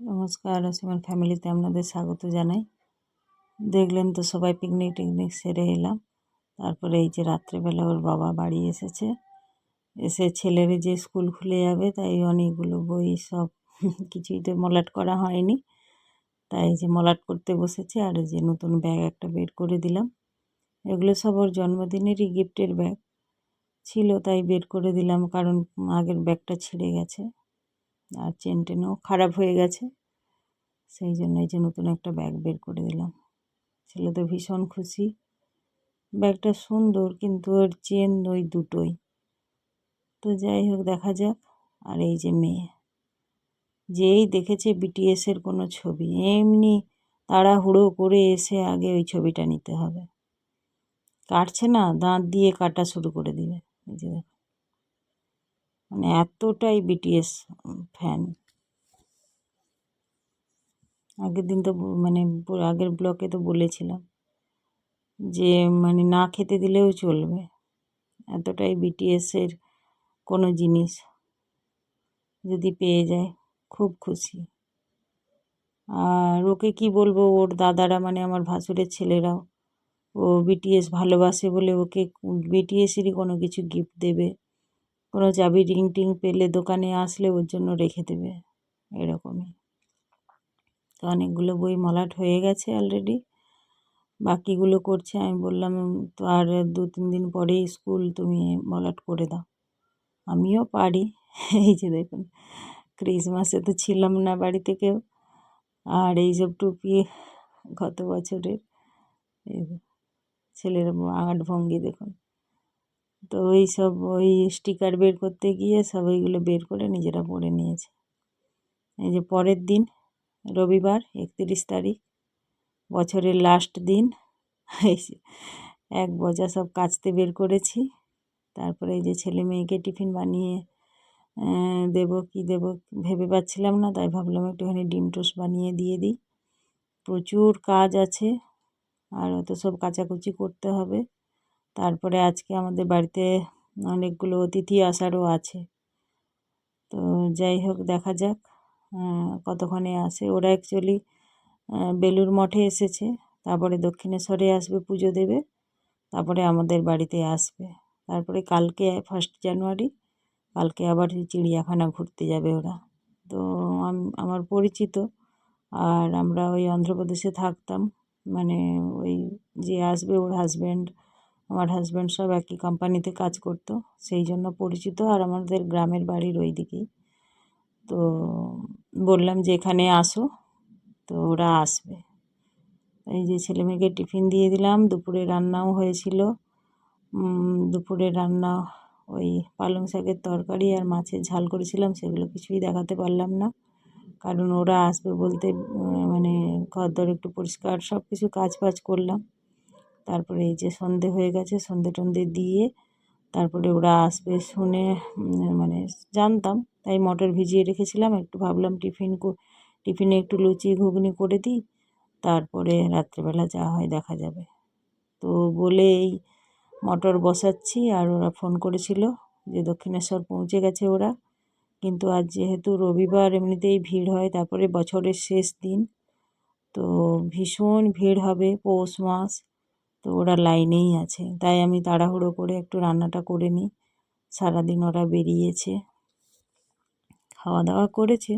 নমস্কার আসমান ফ্যামিলিতে আপনাদের স্বাগত জানাই। দেখলেন তো সবাই পিকনিক টিকনিক সেরে এলাম। তারপরে এই যে রাত্রেবেলা ওর বাবা বাড়ি এসেছে। এসে ছেলের যে স্কুল খুলে যাবে, তাই অনেকগুলো বই সব কিছুই তো মলাট করা হয়নি। তাই যে মলাট করতে বসেছে, আর যে নতুন ব্যাগ একটা বের করে দিলাম। এগুলো সব ওর জন্মদিনেরই গিফটের ব্যাগ ছিল তাই বের করে দিলাম, কারণ আগের ব্যাগটা ছিঁড়ে গেছে। আর চেন টেনও খারাপ হয়ে গেছে। সেই জন্য এই যে নতুন একটা ব্যাগ বের করে দিলাম। ছেলে তো ভীষণ খুশি। ব্যাগটা সুন্দর, কিন্তু ওর চেন ওই দুটোই। তো যাই হোক, দেখা যাক। আর এই যে মেয়ে। যেই দেখেছে বিটিএসের কোনো ছবি, এমনি তাড়াহুড়ো করে এসে আগে ওই ছবিটা নিতে হবে। কাটছে না, দাঁত দিয়ে কাটা শুরু করে দিবে। এই যে মানে এতটাই বিটিএস ফ্যান আগের দিন তো মানে আগের ব্লকে তো বলেছিলাম যে মানে না খেতে দিলেও চলবে। এতটাই বিটিএসের কোনো জিনিস যদি পেয়ে যায়, খুব খুশি। আর ওকে কি বলব, ওর দাদারা মানে আমার ভাসুরের ছেলেরাও, ও বিটিএস ভালোবাসে বলে ওকে বিটিএসেরই কোনো কিছু গিফট দেবে। কোনো চাবি রিং টিং পেলে দোকানে আসলে ওর জন্য রেখে দেবে, এরকমই। তো অনেকগুলো বই মলাট হয়ে গেছে অলরেডি বাকিগুলো করছে, আমি বললাম তো আর দু তিন দিন পরেই স্কুল তুমি মলাট করে দাও। আমিও পারি, এই যে দেখুন, ক্রিসমাসে তো ছিলাম না বাড়িতে কেউ। আর এইসব টুপি গত বছরের ছেলের আট ভঙ্গি দেখুন। তো ওই সব ওই স্টিকার বের করতে গিয়ে সব ওইগুলো বের করে নিজেরা পরে নিয়েছে। এই যে পরের দিন, রবিবার, একত্রিশ তারিখ, বছরের লাস্ট দিন এক বজা সব কাচতে বের করেছি। তারপরে এই যে ছেলে মেয়েকে টিফিন বানিয়ে দেবো কি দেবো ভেবে পাচ্ছিলাম না, তাই ভাবলাম একটুখানি ডিম টোস্ট বানিয়ে দিয়ে দিই। প্রচুর কাজ আছে, আর অত সব কাচাকুচি করতে হবে। তারপরে আজকে আমাদের বাড়িতে অনেকগুলো অতিথি আসারও আছে। তো যাই হোক, দেখা যাক কতক্ষণে আসে। ওরা অ্যাকচুয়ালি বেলুর মঠে এসেছে। তারপরে দক্ষিণেশ্বরে আসবে পুজো দেবে। তারপরে আমাদের বাড়িতে আসবে। তারপরে কালকে ফার্স্ট জানুয়ারি কালকে আবার চিড়িয়াখানা ঘুরতে যাবে ওরা। তো আমার পরিচিত। আর আমরা ওই অন্ধ্রপ্রদেশে থাকতাম। মানে ওই যে আসবে ওর হাজব্যান্ড আমার হাজব্যান্ড সব একই কোম্পানিতে কাজ করতো, সেই জন্য পরিচিত আর আমাদের গ্রামের বাড়ির ওই দিকেই তো বললাম যে এখানে আসো, তো ওরা আসবে। এই যে ছেলে মেয়েকে টিফিন দিয়ে দিলাম, দুপুরে রান্নাও হয়েছিল। দুপুরে রান্না ওই পালং শাকের তরকারি আর মাছের ঝাল করেছিলাম, সেগুলো কিছুই দেখাতে পারলাম না। কারণ ওরা আসবে বলতে মানে ঘর একটু পরিষ্কার সব কিছু কাজ বাজ করলাম। তারপরে এই যে সন্ধে হয়ে গেছে, সন্ধে টন্ধে দিয়ে তারপরে ওরা আসবে শুনে মানে জানতাম। তাই মটর ভিজিয়ে রেখেছিলাম, একটু ভাবলাম টিফিন টিফিনে একটু লুচি, ঘুগনি করে দিই, তারপরে রাত্রেবেলা যা হয় দেখা যাবে। তো বলে এই মটর বসাচ্ছি আর ওরা ফোন করেছিল যে দক্ষিণেশ্বর পৌঁছে গেছে ওরা। কিন্তু আজ যেহেতু রবিবার এমনিতেই ভিড় হয়, তারপরে বছরের শেষ দিন, তো ভীষণ ভিড় হবে পৌষ মাস। তো ওরা লাইনেই আছে। তাই আমি তাড়াহুড়ো করে একটু রান্নাটা করে নিই। সারাদিন ওরা বেরিয়েছে। খাওয়া দাওয়া করেছে।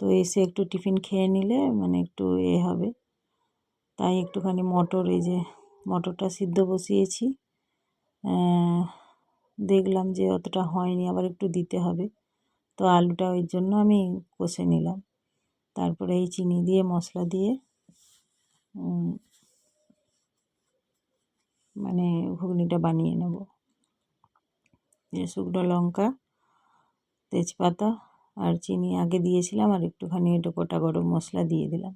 তো এসে একটু টিফিন খেয়ে নিলে মানে একটু এ হবে। তাই একটুখানি মটর এই যে মটরটা সিদ্ধ বসিয়েছি। দেখলাম যে অতটা হয়নি, আবার একটু দিতে হবে। তো আলুটা ওই জন্য আমি কষে নিলাম। তারপরে এই চিনি দিয়ে, মশলা দিয়ে মানে ঘুগনিটা বানিয়ে নেব। শুকনো লঙ্কা, তেজপাতা আর চিনি আগে দিয়েছিলাম আর একটুখানি একটু গোটা গরম মশলা দিয়ে দিলাম।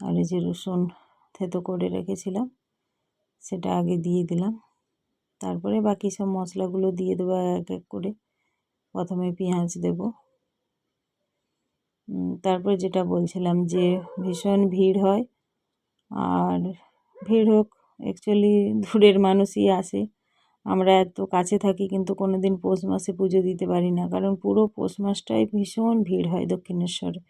আর এই যে রসুন থেতো করে রেখেছিলাম, সেটা আগে দিয়ে দিলাম। তারপরে বাকি সব মশলাগুলো দিয়ে দেবো এক এক করে। প্রথমে পেঁয়াজ দেব। তারপর যেটা বলছিলাম যে ভীষণ ভিড় হয়, আর ভিড় হোক অ্যাকচুয়ালি দূরের মানুষই আসে। আমরা এত কাছে থাকি কিন্তু কোনো দিন পৌষ মাসে পুজো দিতে পারি না, কারণ পুরো পৌষ মাসটাই ভীষণ ভিড় হয় দক্ষিণেশ্বরে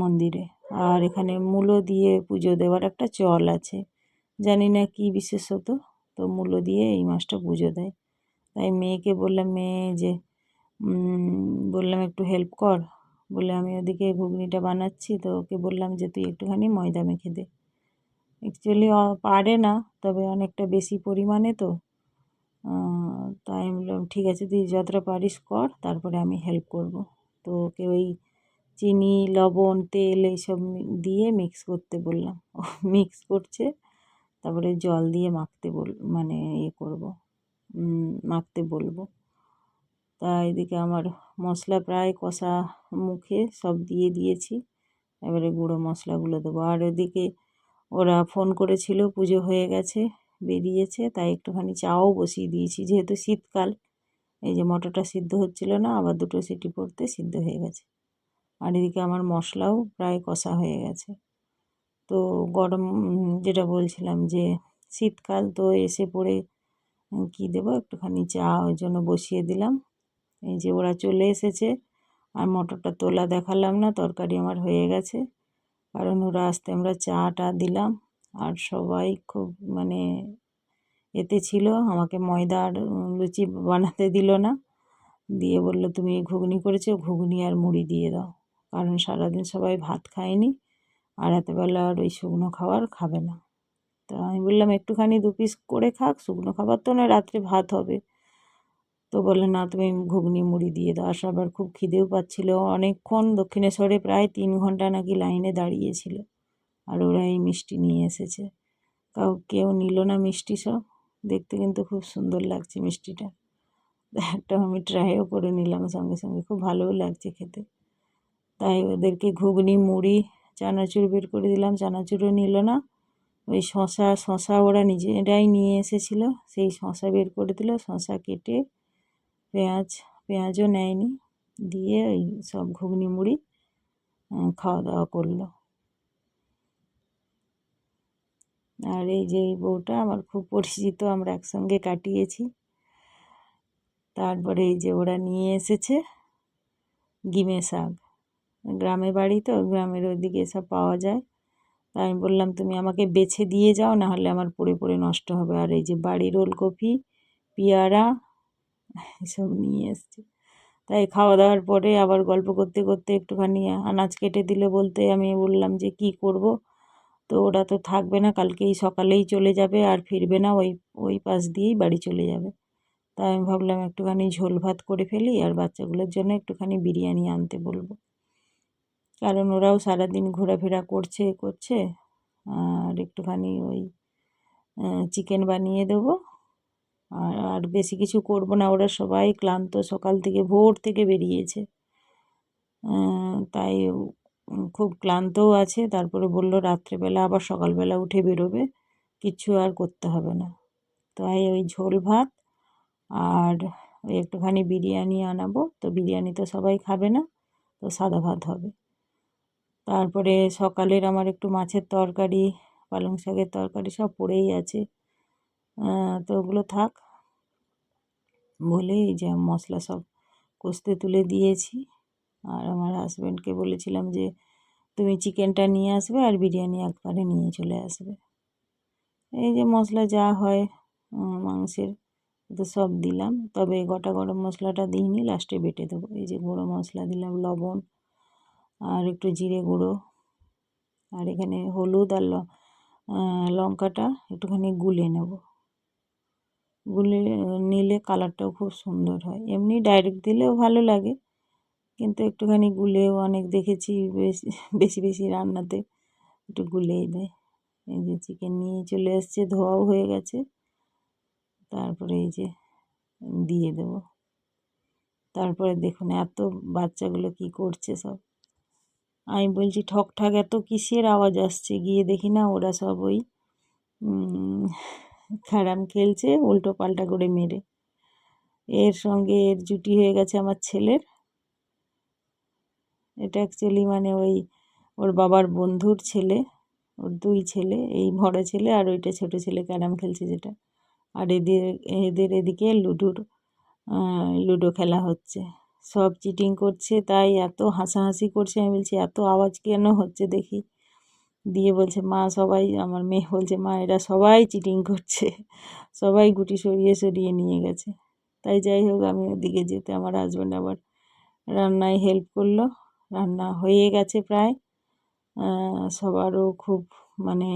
মন্দিরে। আর এখানে মূলো দিয়ে পুজো দেওয়ার একটা চল আছে। জানি না কি বিশেষত, তো মূলো দিয়ে এই মাসটা পুজো দেয়। তাই মেয়েকে বললাম, মেয়ে যে বললাম একটু হেল্প কর। বলে আমি ওদিকে ঘুগনিটা বানাচ্ছি, তো ওকে বললাম যে, তুই একটুখানি ময়দা মেখে দে। অ্যাকচুয়ালি পারে না, তবে অনেকটা বেশি পরিমাণে তো। তাই আমি বললাম, ঠিক আছে, তুই যতটা পারিস কর, তারপরে আমি হেল্প করব। তো ওকে ওই চিনি, লবণ, তেল এইসব দিয়ে মিক্স করতে বললাম। ও মিক্স করছে, তারপরে জল দিয়ে মাখতে বল মানে ইয়ে করব মাখতে বলব। তা এদিকে আমার মশলা প্রায় কষা মুখে সব দিয়ে দিয়েছি। এবারে গুঁড়ো মশলাগুলো দেবো। আর ওদিকে ওরা ফোন করেছিল, পুজো হয়ে গেছে, বেরিয়েছে, তাই একটুখানি চাও বসিয়ে দিয়েছি, যেহেতু শীতকাল। এই যে মটরটা সিদ্ধ হচ্ছিল না, আবার দুটো সিটি পড়তে সিদ্ধ হয়ে গেছে। আর এদিকে আমার মশলাও প্রায় কষা হয়ে গেছে। তো গরম যেটা বলছিলাম যে শীতকাল তো এসে পড়ে কী দেবো, একটুখানি চা ওই জন্য বসিয়ে দিলাম। এই যে ওরা চলে এসেছে, আর মটরটা তোলা দেখালাম না, তরকারি আমার হয়ে গেছে। কারণ ওরা আসতে আমরা চা টা দিলাম। আর সবাই খুব মানে এতে ছিল, আমাকে ময়দা আর লুচি বানাতে দিল না। দিয়ে বলল, তুমি ঘুগনি করেছ, ঘুগনি আর মুড়ি দিয়ে দাও। কারণ সারাদিন সবাই ভাত খায়নি আর এতবেলা আর ওই শুকনো খাবার খাবে না। তা আমি বললাম, একটুখানি দু পিস করে খাক, শুকনো খাবার তো না রাত্রে ভাত হবে। তো বলে, না, তুমি ঘুগনি, মুড়ি দিয়ে দাও। আর সবার খুব খিদেও পাচ্ছিল। অনেকক্ষণ দক্ষিণেশ্বরে প্রায় তিন ঘণ্টা নাকি লাইনে দাঁড়িয়েছিল আর ওরা এই মিষ্টি নিয়ে এসেছে। কাউ, কেউ নিল না মিষ্টি সব। দেখতে কিন্তু খুব সুন্দর লাগছে মিষ্টিটা। একটা আমি ট্রাইও করে নিলাম সঙ্গে সঙ্গে। খুব ভালোও লাগছে খেতে। তাই ওদেরকে ঘুগনি, মুড়ি, চানাচুর বের করে দিলাম। চানাচুরও নিল না। ওই শশা শশা ওরা নিজেরাই নিয়ে এসেছিল। সেই শশা বের করে দিল। শশা কেটে পেঁয়াজ, পেঁয়াজও নেয়নি। দিয়ে ওই সব ঘুগনি মুড়ি খাওয়া দাওয়া করল। আর এই যে বউটা আমার খুব পরিচিত, আমরা একসঙ্গে কাটিয়েছি। তারপরে এই যে ওরা নিয়ে এসেছে গিমে শাক। গ্রামে বাড়ি তো, গ্রামের ওইদিকে এসব পাওয়া যায়। তাই আমি বললাম, তুমি আমাকে বেছে দিয়ে যাও না হলে আমার পড়ে পড়ে নষ্ট হবে। আর এই যে বাড়ির ওলকপি, পেয়ারা এসব নিয়ে এসছে। তাই খাওয়া দাওয়ার পরে আবার গল্প করতে করতে একটুখানি আনাজ কেটে দিলে বলতে আমি বললাম যে, কি করব? তো ওরা তো থাকবে না, কালকেই সকালেই চলে যাবে, আর ফিরবে না, ওই ওই পাশ দিয়েই বাড়ি চলে যাবে। তাই আমি ভাবলাম একটুখানি ঝোল ভাত করে ফেলি আর বাচ্চাগুলোর জন্য একটুখানি বিরিয়ানি আনতে বলব। কারণ ওরাও সারাদিন ঘোরাফেরা করছে করছে, আর একটুখানি ওই চিকেন বানিয়ে দেবো। আর আর বেশি কিছু করব না। ওরা সবাই ক্লান্ত, সকাল থেকে ভোর থেকে বেরিয়েছে। তাই খুব ক্লান্তও আছে। তারপরে বলল, রাত্রেবেলা আবার সকালবেলা উঠে বেরোবে। কিচ্ছু আর করতে হবে না। তাই ওই ঝোল ভাত আর ওই একটুখানি বিরিয়ানি আনাবো। তো বিরিয়ানি তো সবাই খাবে না, তো সাদা ভাত হবে। তারপরে সকালের আমার একটু মাছের তরকারি, পালং শাকের তরকারি সব পড়েই আছে। তো ওগুলো থাক। বলে এই যে মশলা সব কষতে তুলে দিয়েছি। আর আমার হাজব্যান্ডকে বলেছিলাম যে, তুমি চিকেনটা নিয়ে আসবে আর বিরিয়ানি একবারে নিয়ে চলে আসবে। এই যে মশলা যা হয় মাংসের তো সব দিলাম। তবে গোটা গরম মশলাটা দিইনি লাস্টে বেটে দেবো। এই যে গুঁড়ো মশলা দিলাম, লবণ আর একটু জিরে গুঁড়ো। আর এখানে হলুদ আর লঙ্কাটা একটুখানি গুলে নেব। গুলে, নিলে কালারটাও খুব সুন্দর হয়। এমনি ডাইরেক্ট দিলেও ভালো লাগে। কিন্তু একটুখানি গুলেও অনেক দেখেছি বেশি বেশি বেশি রান্নাতে একটু গুলেই দেয়। এই যে চিকেন নিয়ে চলে এসছে, ধোয়াও হয়ে গেছে। তারপরে এই যে দিয়ে দেবো। তারপরে দেখুন এত বাচ্চাগুলো কি করছে সব। আমি বলছি ঠক ঠাক এত কিসের আওয়াজ আসছে? গিয়ে দেখি না, ওরা সব ওই ক্যারাম খেলছে, উল্টো পাল্টা করে মেরে। এর সঙ্গে এর জুটি হয়ে গেছে আমার ছেলের। এটা অ্যাকচুয়ালি মানে ওই ওর বাবার বন্ধুর ছেলে, ওর দুই ছেলে, এই বড় ছেলে আর ওইটা ছোট ছেলে ক্যারাম খেলছে যেটা। আর এদের এদের এদিকে লুডোর লুডো খেলা হচ্ছে। সব চিটিং করছে, তাই এত হাসাহাসি করছে, আমি বলছি এত আওয়াজ কেন হচ্ছে দেখি। দিয়ে বলছে, মা, সবাই, আমার মেয়ে বলছে, মা, এরা সবাই চিটিং করছে। সবাই গুটি সরিয়ে সরিয়ে নিয়ে গেছে। তাই যাই হোক, আমি ওদিকে যেতে আমার হাজব্যান্ড আবার রান্নায় হেল্প করল। রান্না হয়ে গেছে প্রায়। সবারও খুব মানে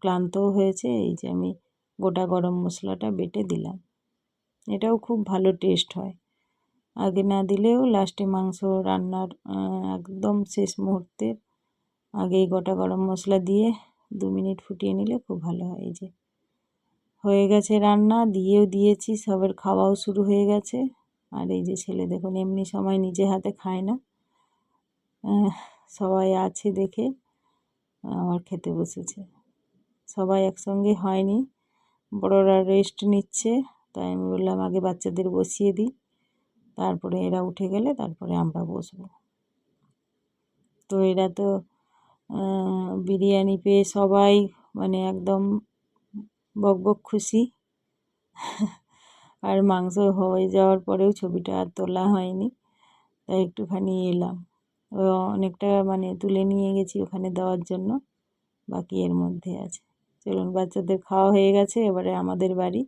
ক্লান্তও হয়েছে। এই যে আমি গোটা গরম মশলাটা বেটে দিলাম। এটাও খুব ভালো টেস্ট হয়। আগে না দিলেও লাস্টে মাংস রান্নার একদম শেষ মুহূর্তে আগেই গোটা গরম মশলা দিয়ে দু মিনিট ফুটিয়ে নিলে খুব ভালো হয়। এই যে হয়ে গেছে রান্না, দিয়েও দিয়েছি, সবের খাওয়াও শুরু হয়ে গেছে। আর এই যে ছেলে দেখুন, এমনি সময় নিজে হাতে খায় না। সবাই আছে দেখে আমার খেতে বসেছে। সবাই একসঙ্গে হয়নি। বড়রা রেস্ট নিচ্ছে, তাই আমি বললাম, আগে বাচ্চাদের বসিয়ে দিই। তারপরে এরা উঠে গেলে তারপরে আমরা বসবো। তো এরা তো বিরিয়ানি পেয়ে সবাই মানে একদম বক বক খুশি। আর মাংস হয়ে যাওয়ার পরেও ছবিটা আর তোলা হয়নি, তাই একটুখানি এলাম। অনেকটা মানে তুলে নিয়ে গেছি ওখানে দেওয়ার জন্য, বাকি এর মধ্যে আছে। চলুন, বাচ্চাদের খাওয়া হয়ে গেছে, এবারে আমাদের বাড়ি।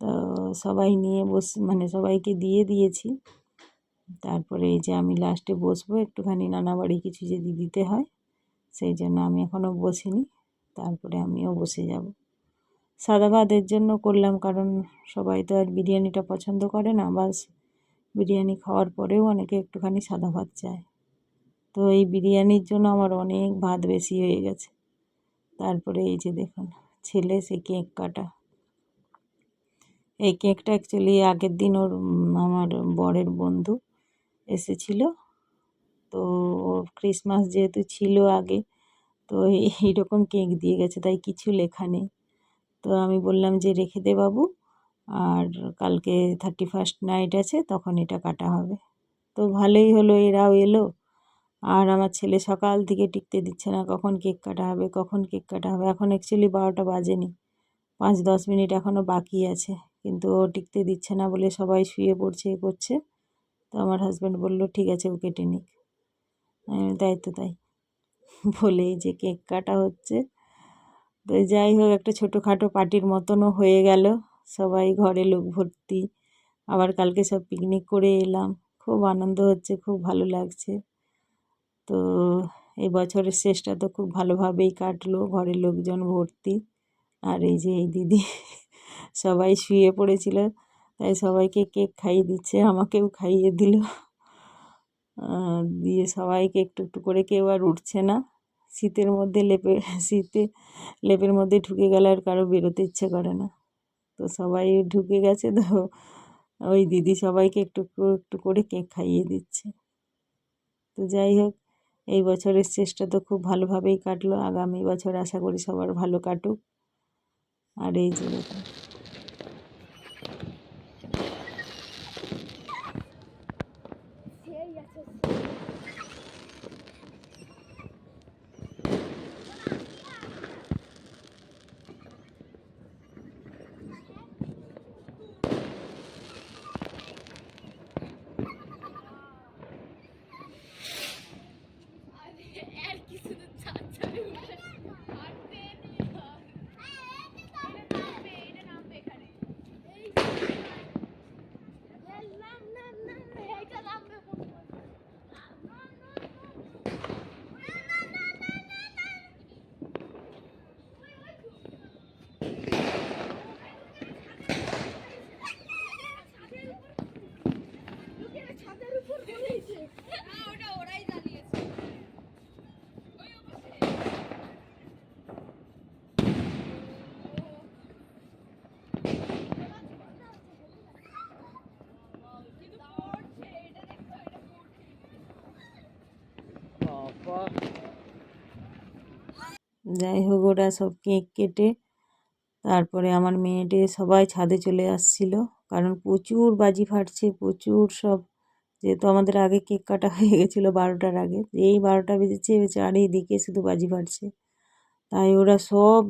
তো সবাই নিয়ে বস মানে সবাইকে দিয়ে দিয়েছি। তারপরে এই যে আমি লাস্টে বসবো, একটুখানি নানা বাড়ি কিছু যদি দিতে হয়। সেই জন্য আমি এখনও বসিনি। তারপরে আমিও বসে যাব। সাদা ভাতের জন্য করলাম, কারণ সবাই তো আর বিরিয়ানিটা পছন্দ করে না। বাস বিরিয়ানি খাওয়ার পরেও অনেকে একটুখানি সাদা ভাত চায়। তো এই বিরিয়ানির জন্য আমার অনেক ভাত বেশি হয়ে গেছে। তারপরে এই যে দেখুন, ছেলে সে কেক কাটা। এই কেকটা অ্যাকচুয়ালি আগের দিন ওর আমার বরের বন্ধু এসেছিল। তো ক্রিসমাস যেহেতু ছিল আগে, তো এইরকম কেক দিয়ে গেছে, তাই কিছু লেখা নেই। তো আমি বললাম যে রেখে দে বাবু, আর কালকে থার্টি ফার্স্ট নাইট আছে, তখন এটা কাটা হবে। তো ভালোই হলো, এরাও এলো। আর আমার ছেলে সকাল থেকে টিকতে দিচ্ছে না, কখন কেক কাটা হবে, কখন কেক কাটা হবে। এখন অ্যাকচুয়ালি বারোটা বাজেনি পাঁচ দশ মিনিট এখনও বাকি আছে, কিন্তু ও টিকতে দিচ্ছে না বলে সবাই শুয়ে পড়ছে, এ করছে। তো আমার হাজব্যান্ড বলল, ঠিক আছে ও কেটে নিক। তাই তো, তাই। যে কেক কাটা হচ্ছে। তো যাই হোক, একটা ছোটোখাটো পার্টির মতনও হয়ে গেল। সবাই ঘরে লোক ভর্তি। আবার কালকে সব পিকনিক করে এলাম। খুব আনন্দ হচ্ছে, খুব ভালো লাগছে। তো এই বছরের শেষটা তো খুব ভালোভাবেই কাটলো, ঘরের লোকজন ভর্তি। আর এই যে এই দিদি সবাই শুয়ে পড়েছিল। তাই সবাইকে কেক খাইয়ে দিচ্ছে, আমাকেও খাইয়ে দিল। দিয়ে সবাইকে একটু একটু করে কেউ আর উঠছে না। শীতের মধ্যে লেপে, শীতে লেপের মধ্যে ঢুকে গেলে আর কারও বেরোতে ইচ্ছে করে না। তো সবাই ঢুকে গেছে তো ওই দিদি সবাইকে একটু একটু করে কেক খাইয়ে দিচ্ছে। তো যাই হোক, এই বছরের শেষটা তো খুব ভালোভাবেই কাটলো। আগামী বছর আশা করি সবার ভালো কাটুক। আর এই যে যাই হোক, ওরা সব কেক কেটে তারপরে আমার মেয়েটে সবাই ছাদে চলে আসছিল। কারণ প্রচুর বাজি ফাটছে, প্রচুর সব যেহেতু আমাদের আগে কেক কাটা হয়ে গেছিল বারোটার আগে এই বারোটা বেজেছে চারিদিকে শুধু বাজি ফাটছে। তাই ওরা সব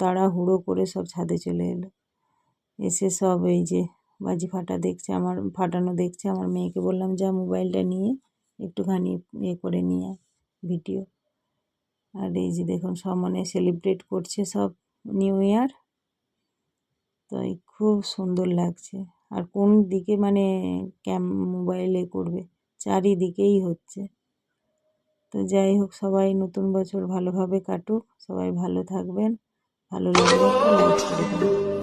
তাড়াহুড়ো করে সব ছাদে চলে এলো। এসে সব এই যে বাজি ফাটা দেখছে, আমার ফাটানো দেখছে। আমার মেয়েকে বললাম, যা মোবাইলটা নিয়ে একটুখানি ইয়ে করে নিয়ে ভিডিও। আর এই যে দেখুন, সামনে সেলিব্রেট করছে সব নিউ ইয়ার। তাই খুব সুন্দর লাগছে। আর কোন দিকে মানে ক্যাম, মোবাইলে করবে? চারিদিকেই হচ্ছে। তো যাই হোক, সবাই নতুন বছর ভালোভাবে কাটুক। সবাই ভালো থাকবেন। ভালো লাগলে